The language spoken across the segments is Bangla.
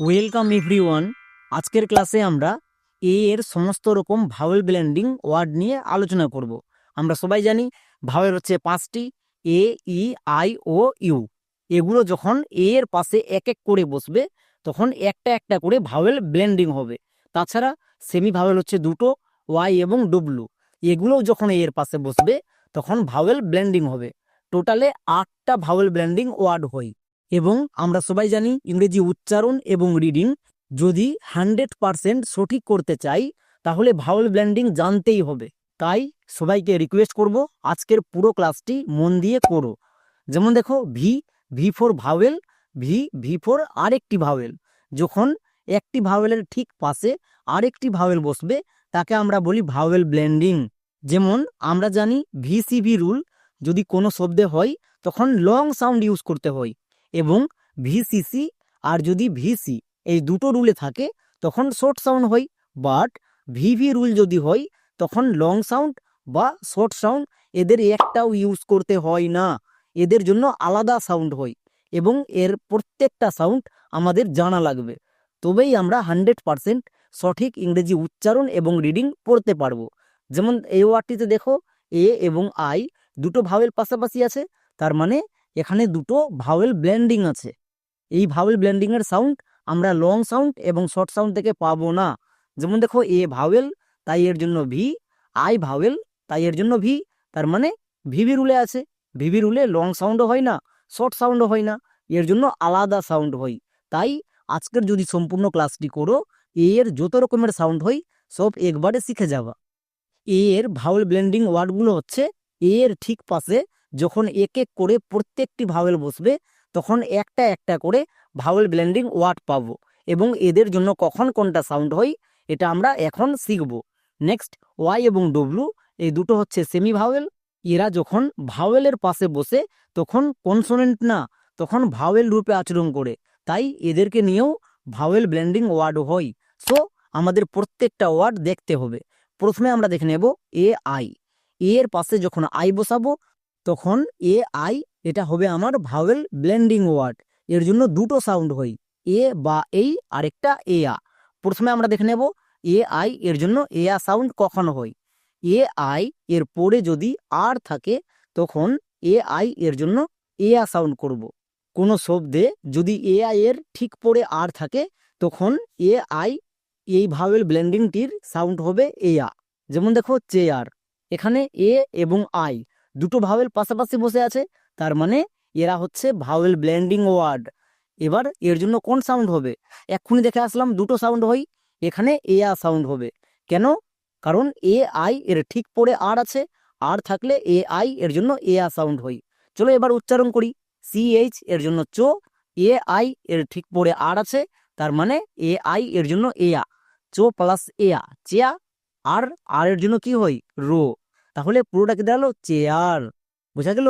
ওয়েলকাম এভরিওয়ান আজকের ক্লাসে আমরা এ এর সমস্ত রকম ভাওয়েল ব্লেন্ডিং ওয়ার্ড নিয়ে আলোচনা করব। আমরা সবাই জানি ভাওয়েল হচ্ছে পাঁচটি এ ই আই ও ইউ এগুলো যখন এ এর পাশে এক এক করে বসবে, তখন একটা একটা করে ভাওয়েল ব্লেন্ডিং হবে। তাছাড়া সেমি ভাওয়েল হচ্ছে দুটো ওয়াই এবং ডব্লু এগুলোও যখন এ এর পাশে বসবে, তখন ভাওয়েল ব্লেন্ডিং হবে। টোটালে আটটা ভাওয়েল ব্লেন্ডিং ওয়ার্ড হয়। এবং আমরা সবাই জানি ইংরেজি উচ্চারণ এবং রিডিং যদি হান্ড্রেড পারসেন্ট সঠিক করতে চাই, তাহলে ভাওয়েল ব্ল্যান্ডিং জানতেই হবে। তাই সবাইকে রিকোয়েস্ট করব, আজকের পুরো ক্লাসটি মন দিয়ে করো। যেমন দেখো V V four vowel V V four আরেকটি ভাওয়েল যখন একটি ভাওয়েলের ঠিক পাশে আরেকটি ভাওয়েল বসবে, তাকে আমরা বলি ভাওয়েল ব্লেন্ডিং যেমন আমরা জানি ভিসিভি রুল যদি কোনো শব্দে হয়, তখন লং সাউন্ড ইউজ করতে হয়। এবং ভিসিসি আর যদি ভিসি এই দুটো রুলে থাকে, তখন শর্ট সাউন্ড হয় বাট ভিভি রুল যদি হয়, তখন লং সাউন্ড বা শর্ট সাউন্ড এদের একটাও ইউজ করতে হয় না। এদের জন্য আলাদা সাউন্ড হয় এবং এর প্রত্যেকটা সাউন্ড আমাদের জানা লাগবে। তবেই আমরা হান্ড্রেড পারসেন্ট সঠিক ইংরেজি উচ্চারণ এবং রিডিং পড়তে পারব। যেমন এই ওয়ার্ডটিতে দেখো এ এবং আই দুটো ভাবের পাশাপাশি আছে, তার মানে এখানে দুটো ভাওয়েল ব্লেন্ডিং আছে। এই ভাওয়েল ব্লেন্ডিং এর সাউন্ড আমরা লং সাউন্ড এবং শর্ট সাউন্ড থেকে পাবো না। যেমন দেখো, এ ভাওয়েল তাই এর জন্য ভি আই ভাওয়েল তাই এর জন্য ভি তার মানে ভিভি রুলে আছে। ভিভি রুলে লং সাউন্ডও হয় না শর্ট সাউন্ডও হয় না, এর জন্য আলাদা সাউন্ড হয়। তাই আজকের যদি সম্পূর্ণ ক্লাসটি করো, এ এর যত রকমের সাউন্ড হয়, সব একবারে শিখে যাবা। এ এর ভাওয়েল ব্লেন্ডিং ওয়ার্ডগুলো হচ্ছে, এ এর ঠিক পাশে যখন এক এক করে প্রত্যেকটি ভাওয়েল বসবে, তখন একটা একটা করে ভাওয়েল ব্লেন্ডিং ওয়ার্ড পাবো এবং এদের জন্য কখন কোনটা সাউন্ড হয়, এটা আমরা এখন শিখব। নেক্সট ওয়াই এবং ডব্লু এই দুটো হচ্ছে সেমি ভাওয়েল এরা যখন ভাওয়েলের পাশে বসে, তখন কনসোনেন্ট না, তখন ভাওয়েল রূপে আচরণ করে। তাই এদেরকে নিয়েও ভাওয়েল ব্লেন্ডিং ওয়ার্ড হয়। সো আমাদের প্রত্যেকটা ওয়ার্ড দেখতে হবে। প্রথমে আমরা দেখে নেব এ আই এর পাশে যখন আই বসাবো তখন এ আই এটা হবে আমার ভাওয়েল ব্লেন্ডিং ওয়ার্ড এর জন্য দুটো সাউন্ড হয় এ বা এই আরেকটা এ আ প্রথমে আমরা দেখে নেব এ আই এর জন্য এ আ সাউন্ড কখন হয়? এ আই এর পরে যদি আর থাকে, তখন এ আই এর জন্য এ আ সাউন্ড করব। কোনো শব্দে যদি এ আই এর ঠিক পরে আর থাকে, তখন এ আই এই ভাওয়েল ব্লেন্ডিংটির সাউন্ড হবে এ আ যেমন দেখো চেয়ার এখানে এ এবং আই দুটো ভাওয়েল পাশাপাশি বসে আছে, তার মানে এরা হচ্ছে ভাওয়েল ব্লেন্ডিং ওয়ার্ড। এবার এর জন্য কোন সাউন্ড হবে? এক্ষুনি দেখে আসলাম, দুটো সাউন্ড হয়, এখানে এ আ সাউন্ড হবে। কেন? কারণ এ আই এর ঠিক পরে আর আছে, আর থাকলে এ আই এর জন্য এ আ সাউন্ড হয়। চলো এবার উচ্চারণ করি। সি এইচ এর জন্য চো, এ আই এর ঠিক পরে আর আছে, তার মানে এ আই এর জন্য এ আ। চো প্লাস এ আ চেয়া আর আর এর জন্য কি হয়? রো। তাহলে পুরোটা কি দাঁড়াল? চেয়ার। বোঝা গেল?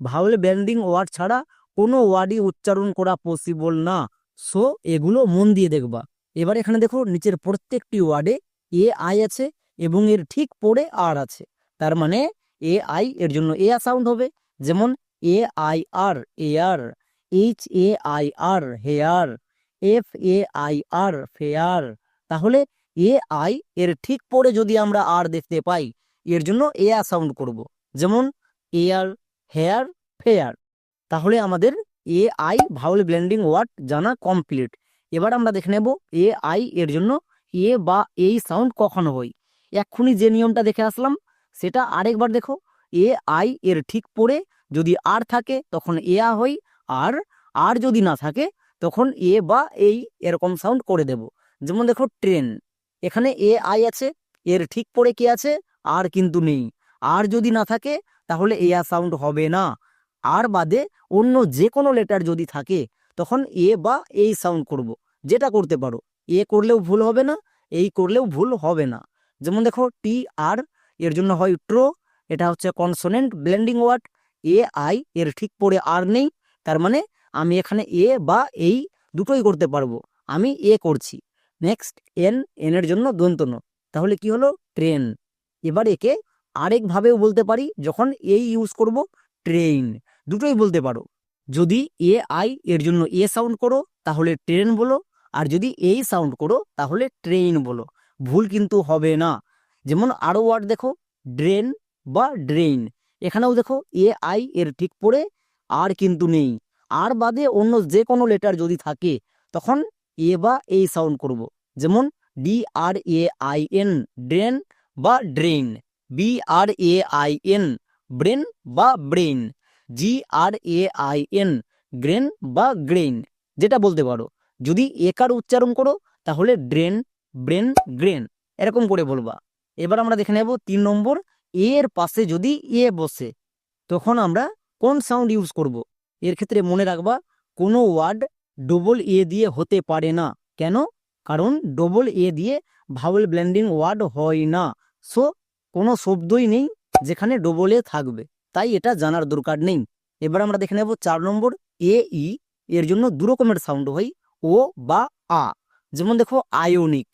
ভাওয়েল ব্যান্ডিং ওয়ার্ড ছাড়া কোনো ওয়ার্ডই উচ্চারণ করা পসিবল না। সো এগুলো মন দিয়ে দেখবা। এবার এখানে দেখো, নিচের প্রত্যেকটি ওয়ার্ডে এ আই আছে এবং এর ঠিক পরে আর আছে। তার মানে এ আই এর জন্য এ সাউন্ড হবে। যেমন A I R A R H A I R hair F A I R fair তাহলে এ আই এর ঠিক পরে যদি আমরা আর দেখতে পাই এর জন্য এ আ সাউন্ড করব। যেমন এয়ার হেয়ার ফেয়ার তাহলে আমাদের A I vowel blending word জানা কমপ্লিট এবার আমরা দেখে নেব এ আই এর জন্য এ বা এই সাউন্ড কখন হয়। এক্ষুনি যে নিয়মটা দেখে আসলাম, সেটা আরেকবার দেখো। এ আই এর ঠিক পরে যদি আর থাকে, তখন এ আ হয়। আর আর যদি না থাকে, তখন এ বা এই এরকম সাউন্ড করে দেব। যেমন দেখো ট্রেন এখানে এ আই আছে। এর ঠিক পরে কি আছে? আর কিন্তু নেই। আর যদি না থাকে, তাহলে এ সাউন্ড হবে না। আর বাদে অন্য যে কোনো লেটার যদি থাকে, তখন এ বা এই সাউন্ড করব। যেটা করতে পারো। এ করলেও ভুল হবে না, এই করলেও ভুল হবে না। যেমন দেখো টি আর এর জন্য হয় ট্রো এটা হচ্ছে consonant blending word A I এর ঠিক পরে আর নেই। তার মানে আমি এখানে এ বা এই দুটোই করতে পারব। আমি এ করছি। নেক্সট এন এন এর জন্য দন্তন তাহলে কি হলো? ট্রেন এবার একে আরেকভাবেও বলতে পারি, যখন এই ইউজ করব ট্রেন দুটোই বলতে পারো। যদি এ আই এর জন্য এ সাউন্ড করো, তাহলে ট্রেন বলো, আর যদি এই সাউন্ড করো, তাহলে ট্রেন বলো। ভুল কিন্তু হবে না। যেমন আরও ওয়ার্ড দেখো ড্রেন বা ড্রেইন এখানেও দেখো এ আই এর ঠিক পড়ে আর কিন্তু নেই। আর বাদে অন্য যে কোনো লেটার যদি থাকে, তখন এ বা এই সাউন্ড করব। যেমন D R A I N drain বা drain B R A I N brain বা brain G R A I N grain বা গ্রেইন, যেটা বলতে পারো। যদি একার উচ্চারণ করো, তাহলে ড্রেন, ব্রেন, গ্রেন, এরকম করে বলবা। এবার আমরা দেখে নেব তিন নম্বর এ এর পাশে যদি এ বসে, তখন আমরা কোন সাউন্ড ইউজ করব। এর ক্ষেত্রে মনে রাখবা, কোনো ওয়ার্ড ডবল এ দিয়ে হতে পারে না। কেন? কারণ ডবল এ দিয়ে ভাওয়েল ব্লেন্ডিং ওয়ার্ড হয় না। সো কোনো শব্দই নেই যেখানে ডবল থাকবে। তাই এটা জানার দরকার নেই। এবার আমরা দেখে নেব চার নম্বর এ ই এর জন্য দু রকমের সাউন্ড হয়। ও বা আ যেমন দেখো আয়োনিক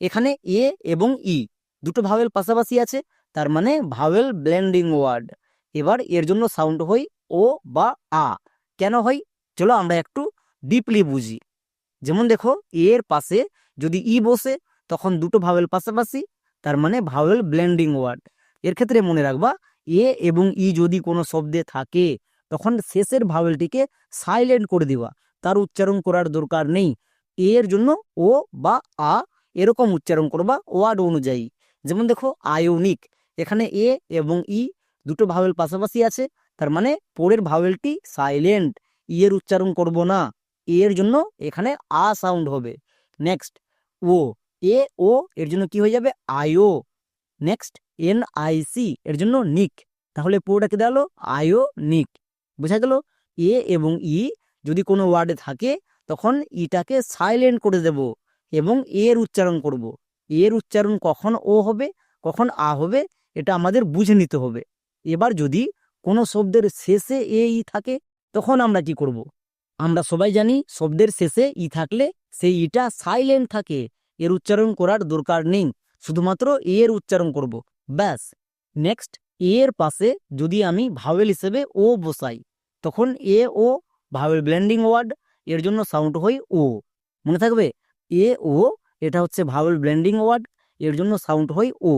এখানে এ এবং ই দুটো ভাওয়েল পাশাপাশি আছে, তার মানে ভাওয়েল ব্লেন্ডিং ওয়ার্ড এবার এর জন্য সাউন্ড হয় ও বা আ কেন হয়? চলো আমরা একটু ডিপলি বুঝি। যেমন দেখো এর পাশে যদি ই বসে, তখন দুটো ভাওয়েল পাশাপাশি তার মানে ভাওয়েল ব্লেন্ডিং ওয়ার্ড এর ক্ষেত্রে মনে রাখবা, এ এবং ই যদি কোনো শব্দে থাকে, তখন শেষের ভাওয়েলটিকে সাইলেন্ট করে দেওয়া তার উচ্চারণ করার দরকার নেই। এর জন্য ও বা আ এরকম উচ্চারণ করবা ওয়ার্ড অনুযায়ী। যেমন দেখো আয়োনিক এখানে এ এবং ই দুটো ভাওয়েল পাশাপাশি আছে, তার মানে পরের ভাওয়েলটি সাইলেন্ট ই এর উচ্চারণ করব না। এর জন্য এখানে আ সাউন্ড হবে। নেক্সট ও। এ ও এর জন্য কি হয়ে যাবে? আয়ো নেক্সট এন আই সি এর জন্য নিক তাহলে পুরোটা কি দাঁড়াল? আয়ো নিক বোঝা গেল? এ এবং ই যদি কোনো ওয়ার্ডে থাকে, তখন ইটাকে সাইলেন্ট করে দেব এবং এর উচ্চারণ করব। এর উচ্চারণ কখন ও হবে, কখন আ হবে, এটা আমাদের বুঝে নিতে হবে। এবার যদি কোনো শব্দের শেষে এ ই থাকে, তখন আমরা কি করব। আমরা সবাই জানি শব্দের শেষে ই থাকলে সেই ইটা সাইলেন্ট থাকে। এর উচ্চারণ করার দরকার নেই, শুধুমাত্র এ এর উচ্চারণ করব। ব্যাস। নেক্সট, এ এর পাশে যদি আমি ভাওয়েল হিসেবে ও বসাই, তখন এ ও ভাওয়েল ব্লেন্ডিং ওয়ার্ড, এর জন্য সাউন্ড হয় ও। মনে থাকবে? এ, ও, এটা হচ্ছে ভাওয়েল ব্লেন্ডিং ওয়ার্ড, এর জন্য সাউন্ড হয় ও।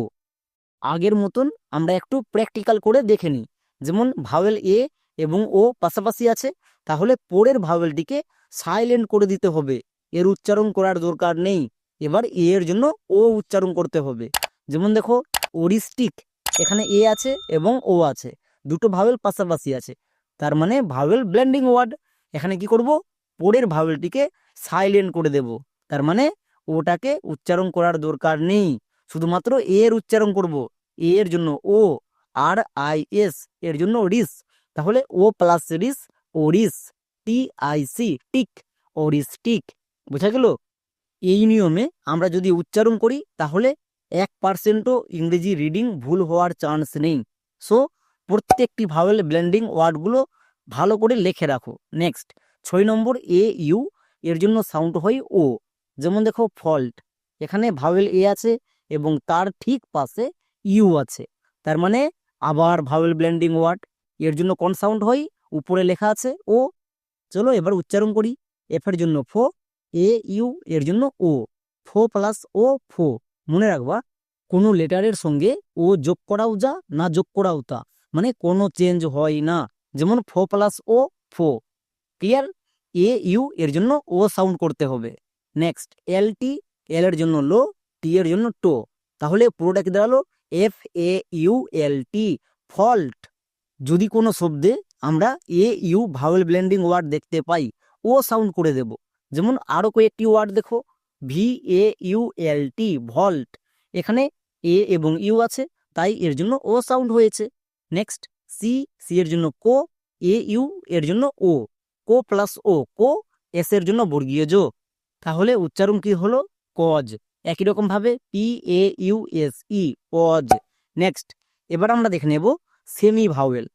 আগের মতন আমরা একটু প্র্যাকটিক্যাল করে দেখে নিই। যেমন ভাওয়েল এ এবং ও পাশাপাশি আছে, তাহলে পরের ভাওয়েলটিকে সাইলেন্ট করে দিতে হবে। এর উচ্চারণ করার দরকার নেই। এবার এ এর জন্য ও উচ্চারণ করতে হবে। যেমন দেখো ওরিস্টিক এখানে এ আছে এবং ও আছে, দুটো ভাওয়েল পাশাপাশি আছে। তার মানে ভাওয়েল ব্লেন্ডিং ওয়ার্ড এখানে কি করব? পরের ভাওয়েলটিকে সাইলেন্ট করে দেব। তার মানে ওটাকে উচ্চারণ করার দরকার নেই। শুধুমাত্র এর উচ্চারণ করব। এ এর জন্য ও আর আই এস এর জন্য রিস তাহলে ও প্লাস রিস ওরিস টি আই সি টিক ওরিস্টিক বোঝা গেল? এই নিয়মে আমরা যদি উচ্চারণ করি, তাহলে এক পার্সেন্টও ইংরেজি রিডিং ভুল হওয়ার চান্স নেই। সো প্রত্যেকটি ভাওয়েল ব্লেন্ডিং ওয়ার্ডগুলো ভালো করে লেখে রাখো। নেক্সট ছয় নম্বর এ ইউ এর জন্য সাউন্ড হয় ও যেমন দেখো ফল্ট এখানে ভাওয়েল এ আছে এবং তার ঠিক পাশে ইউ আছে। তার মানে আবার ভাওয়েল ব্লেন্ডিং ওয়ার্ড এর জন্য কোন সাউন্ড হয়? উপরে লেখা আছে ও চলো এবার উচ্চারণ করি। এফ এর জন্য ফো এ ইউ এর জন্য ও। ফো প্লাস ও ফো। মনে রাখবা, কোনো লেটারের সঙ্গে ও যোগ করাও যা, না যোগ করাও তা। মানে কোনো চেঞ্জ হয় না। যেমন ফো প্লাস ও ফো। ক্লিয়ার? এ ইউ এর জন্য ও সাউন্ড করতে হবে। নেক্সট, এল টি, এল এর জন্য লো, টি এর জন্য টো। তাহলে পুরোটা কি দাঁড়াল? F A U, L T. Fault. যদি কোনো শব্দে আমরা A U, vowel blending word দেখতে পাই, ও সাউন্ড করে দেব। যেমন আরও কয়েকটি ওয়ার্ড দেখো V A U L T vault এখানে এ এবং ইউ আছে, তাই এর জন্য ও সাউন্ড হয়েছে। নেক্সট সি সি এর জন্য কো এ ইউ এর জন্য ও কো প্লাস ও কো এস এর জন্য বর্গীয় জো তাহলে উচ্চারণ কি হলো? কজ একই রকম ভাবে P A U S E cause next এবার আমরা দেখে নেব সেমি ভাওয়েল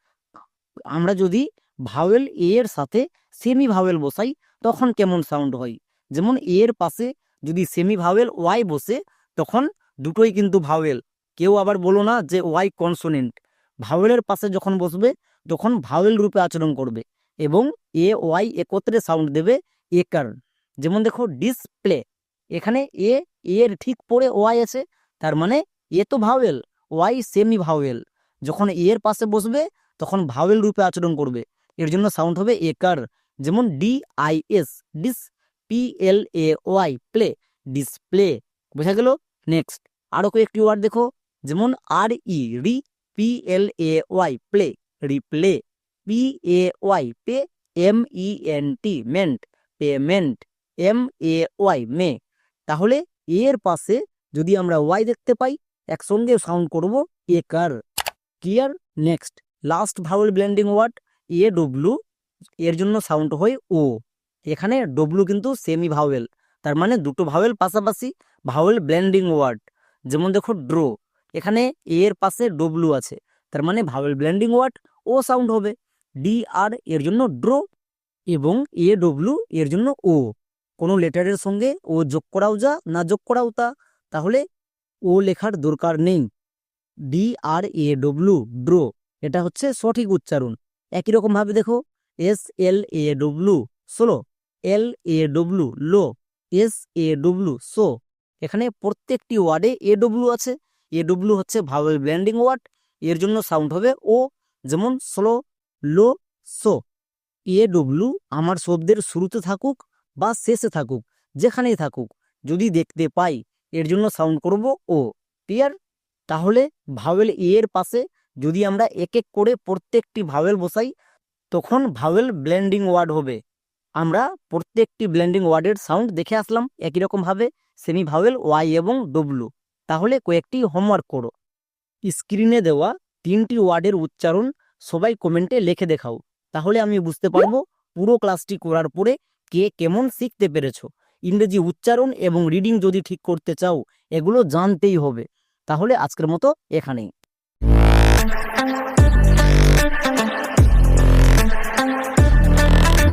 আমরা যদি ভাওয়েল এ এর সাথে সেমি ভাওয়েল বসাই তখন কেমন সাউন্ড হয়? যেমন এর পাশে যদি সেমি ভাওয়েল ওয়াই বসে, তখন দুটোই কিন্তু ভাওয়েল কেউ আবার বলো না যে ওয়াই কনসোনেন্ট ভাওয়েলের পাশে যখন বসবে, তখন ভাওয়েল রূপে আচরণ করবে এবং এ ওয়াই একত্রে সাউন্ড দেবে এ একার যেমন দেখো ডিসপ্লে এখানে এ এর ঠিক পরে ওয়াই আছে, তার মানে এ তো ভাওয়েল ওয়াই সেমি ভাওয়েল যখন এ এর পাশে বসবে, তখন ভাওয়েল রূপে আচরণ করবে। এর জন্য সাউন্ড হবে একার যেমন D I S dis A Y play display বোঝা গেল? নেক্সট আরও কয়েকটি ওয়ার্ড দেখো, যেমন R E re P L A Y play replay P A Y pay M E N T ment payment M A Y may তাহলে এর পাশে যদি আমরা ওয়াই দেখতে পাই, একসঙ্গে সাউন্ড করব একার clear next last vowel blending word A W এর জন্য সাউন্ড হয় ও এখানে ডব্লু কিন্তু সেমি ভাওয়েল তার মানে দুটো ভাওয়েল পাশাপাশি ভাওয়েল ব্লেন্ডিং ওয়ার্ড যেমন দেখো ড্রো এখানে এর পাশে ডব্লু আছে, তার মানে ভাওয়েল ব্লেন্ডিং ওয়ার্ড ও সাউন্ড হবে। ডি আর এর জন্য ড্রো এবং এ ডব্লু এর জন্য ও কোনো লেটারের সঙ্গে ও যোগ করাও যা, না যোগ করাও তা, তাহলে ও লেখার দরকার নেই। D R A W draw এটা হচ্ছে সঠিক উচ্চারণ। একই রকমভাবে দেখো S L A W slaw L A W law S A W saw এখানে প্রত্যেকটি ওয়ার্ডে এ ডব্লু আছে। এ ডব্লু হচ্ছে ভাওয়েল ব্ল্যান্ডিং ওয়ার্ড, এর জন্য সাউন্ড হবে ও, যেমন slaw law saw A W আমার শব্দের শুরুতে থাকুক বা শেষে থাকুক, যেখানেই থাকুক, যদি দেখতে পাই, এর জন্য সাউন্ড করব ও। ক্লিয়ার? তাহলে ভাওয়েল এর পাশে যদি আমরা এক এক করে প্রত্যেকটি ভাওয়েল বসাই তখন ভাওয়েল ব্লেন্ডিং ওয়ার্ড হবে। আমরা প্রত্যেকটি ব্লেন্ডিং ওয়ার্ডের সাউন্ড দেখে আসলাম, একই রকমভাবে সেমি ভাওয়েল ওয়াই এবং ডব্লু তাহলে কয়েকটি হোমওয়ার্ক করো। স্ক্রিনে দেওয়া তিনটি ওয়ার্ডের উচ্চারণ সবাই কমেন্টে লিখে দেখাও। তাহলে আমি বুঝতে পারব পুরো ক্লাসটি করার পরে কে কেমন শিখতে পেরেছ। ইংরেজি উচ্চারণ এবং রিডিং যদি ঠিক করতে চাও, এগুলো জানতেই হবে। তাহলে আজকের মতো এখানেই।